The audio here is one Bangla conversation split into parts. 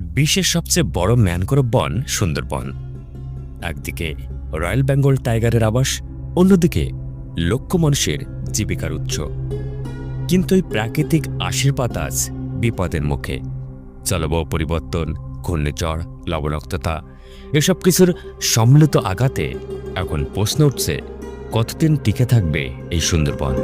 বিশ্বের সবচেয়ে বড় ম্যানগ্রোভ বন সুন্দরবন। একদিকে রয়্যাল বেঙ্গল টাইগারের আবাস, অন্যদিকে লক্ষ মানুষের জীবিকার উৎস। কিন্তু এই প্রাকৃতিক আশীর্বাদ আজ বিপদের মুখে। জলবায়ু পরিবর্তন, ঘূর্ণিঝড়, লবণাক্ততা, এসব কিছুর সম্মিলিত আঘাতে এখন প্রশ্ন উঠছে, কতদিন টিকে থাকবে এই সুন্দরবন?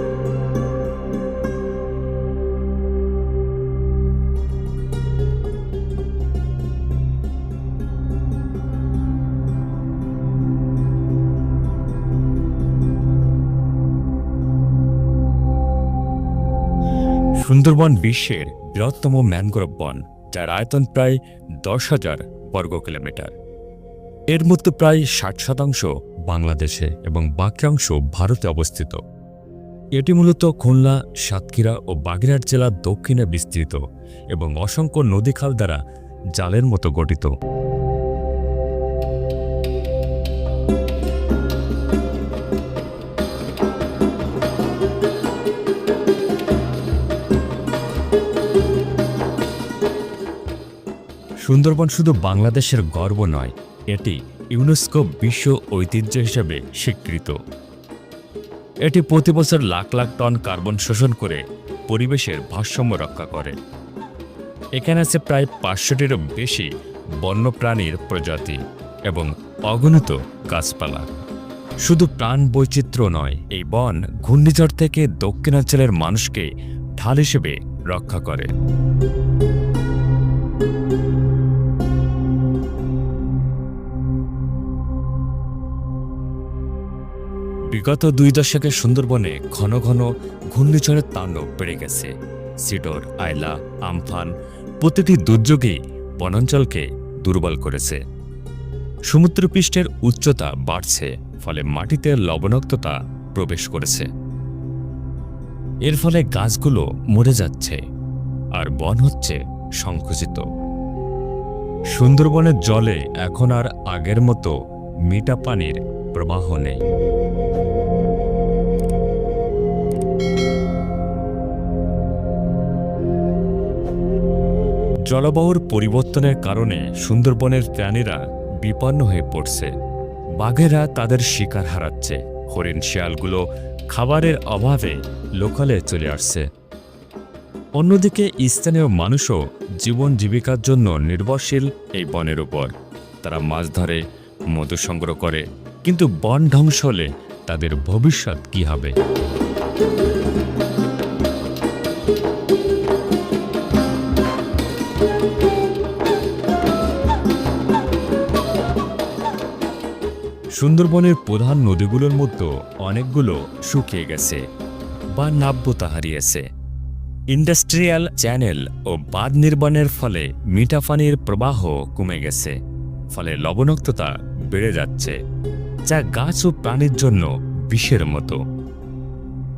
সুন্দরবন বিশ্বের বৃহত্তম ম্যানগ্রোভ বন, যার আয়তন প্রায় দশ হাজার বর্গ কিলোমিটার। এর মধ্যে প্রায় ষাট শতাংশ বাংলাদেশে এবং বাক্যাংশ ভারতে অবস্থিত। এটি মূলত খুলনা, সাতক্ষীরা ও বাগেরহাট জেলার দক্ষিণে বিস্তৃত এবং অসংখ্য নদীখাল দ্বারা জালের মতো গঠিত। সুন্দরবন শুধু বাংলাদেশের গর্ব নয়, এটি ইউনেস্কো বিশ্ব ঐতিহ্য হিসেবে স্বীকৃত। এটি প্রতি বছর লাখ লাখ টন কার্বন শোষণ করে পরিবেশের ভারসাম্য রক্ষা করে। এখানে আছে প্রায় পাঁচশোটিরও বেশি বন্যপ্রাণীর প্রজাতি এবং অগণিত গাছপালা। শুধু প্রাণ বৈচিত্র্য নয়, এই বন ঘূর্ণিঝড় থেকে দক্ষিণাঞ্চলের মানুষকে ঢাল হিসেবে রক্ষা করে। বিগত দুই দশকে সুন্দরবনে ঘন ঘন ঘূর্ণিঝড়ের তাণ্ডব বেড়ে গেছে। সিডর আয়লা আমফান প্রতিটি দুর্যোগই বনাঞ্চলকে দুর্বল করেছে। সমুদ্রপৃষ্ঠের উচ্চতা বাড়ছে, ফলে মাটিতে লবণাক্ততা প্রবেশ করেছে। এর ফলে গাছগুলো মরে যাচ্ছে, আর বন হচ্ছে সংকুচিত। সুন্দরবনের জলে এখন আর আগের মতো মিঠা পানির প্রবাহ নেই। জলবায়ুর পরিবর্তনের কারণে সুন্দরবনের প্রাণীরা বিপন্ন হয়ে পড়ছে। বাঘেরা তাদের শিকার হারাচ্ছে। হরিণ শিয়ালগুলো খাবারের অভাবে লোকালে চলে আসছে। অন্যদিকে স্থানীয় মানুষও জীবন জীবিকার জন্য নির্ভরশীল এই বনের উপর। তারা মাছ ধরে, মধু সংগ্রহ করে, কিন্তু বন ধ্বংস হলে তাদের ভবিষ্যৎ কি হবে? সুন্দরবনের প্রধান নদীগুলোর মধ্যে অনেকগুলো শুকিয়ে গেছে বা নাব্যতা হারিয়েছে। ইন্ডাস্ট্রিয়াল চ্যানেল ও বাঁধ নির্মাণের ফলে মিঠা পানির প্রবাহ কমে গেছে, ফলে লবণাক্ততা বেড়ে যাচ্ছে, যা গাছ ও প্রাণীর জন্য বিষের মতো।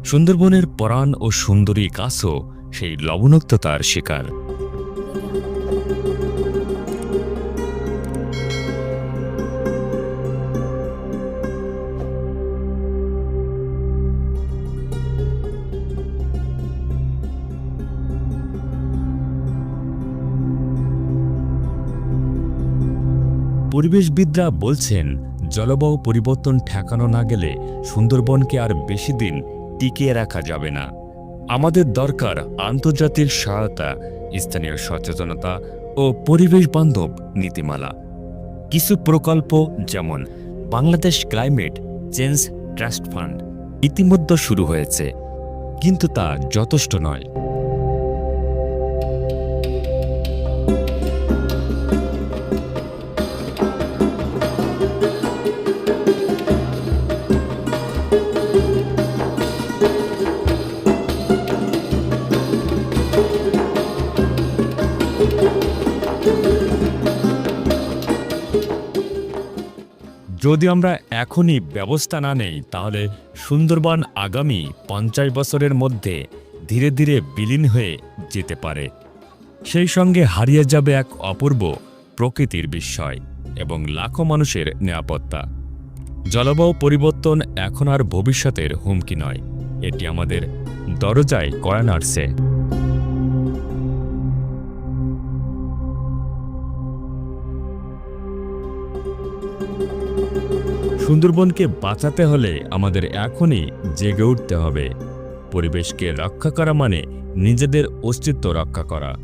সুন্দরবনের পরাণ ও সুন্দরী গাছও সেই লবণাক্ততার শিকার। পরিবেশবিদরা বলছেন, জলবায়ু পরিবর্তন ঠেকানো না গেলে সুন্দরবনকে আর বেশি দিন টিকিয়ে রাখা যাবে না। আমাদের দরকার আন্তর্জাতিক সহায়তা, স্থানীয় সচেতনতা ও পরিবেশ বান্ধব নীতিমালা। কিছু প্রকল্প যেমন Bangladesh climate change trust fund ইতিমধ্যে শুরু হয়েছে, কিন্তু তা যথেষ্ট নয়। যদি আমরা এখনই ব্যবস্থা না নেই, তাহলে সুন্দরবন আগামী পঞ্চাশ বছরের মধ্যে ধীরে ধীরে বিলীন হয়ে যেতে পারে। সেই সঙ্গে হারিয়ে যাবে এক অপূর্ব প্রকৃতির বিস্ময় এবং লাখো মানুষের নিরাপত্তা। জলবায়ু পরিবর্তন এখন আর ভবিষ্যতের হুমকি নয়, এটি আমাদের দরজায় নাড়ছে সুন্দরবনকে বাঁচাতে হলে আমাদের এখনই জেগে উঠতে হবে। পরিবেশকে রক্ষা করা মানে নিজেদের অস্তিত্ব রক্ষা করা।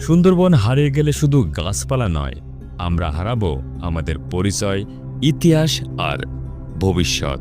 সুন্দরবন হারিয়ে গেলে শুধু গাছপালা নয়, আমরা হারাবো আমাদের পরিচয়, ইতিহাস আর ভবিষ্যৎ।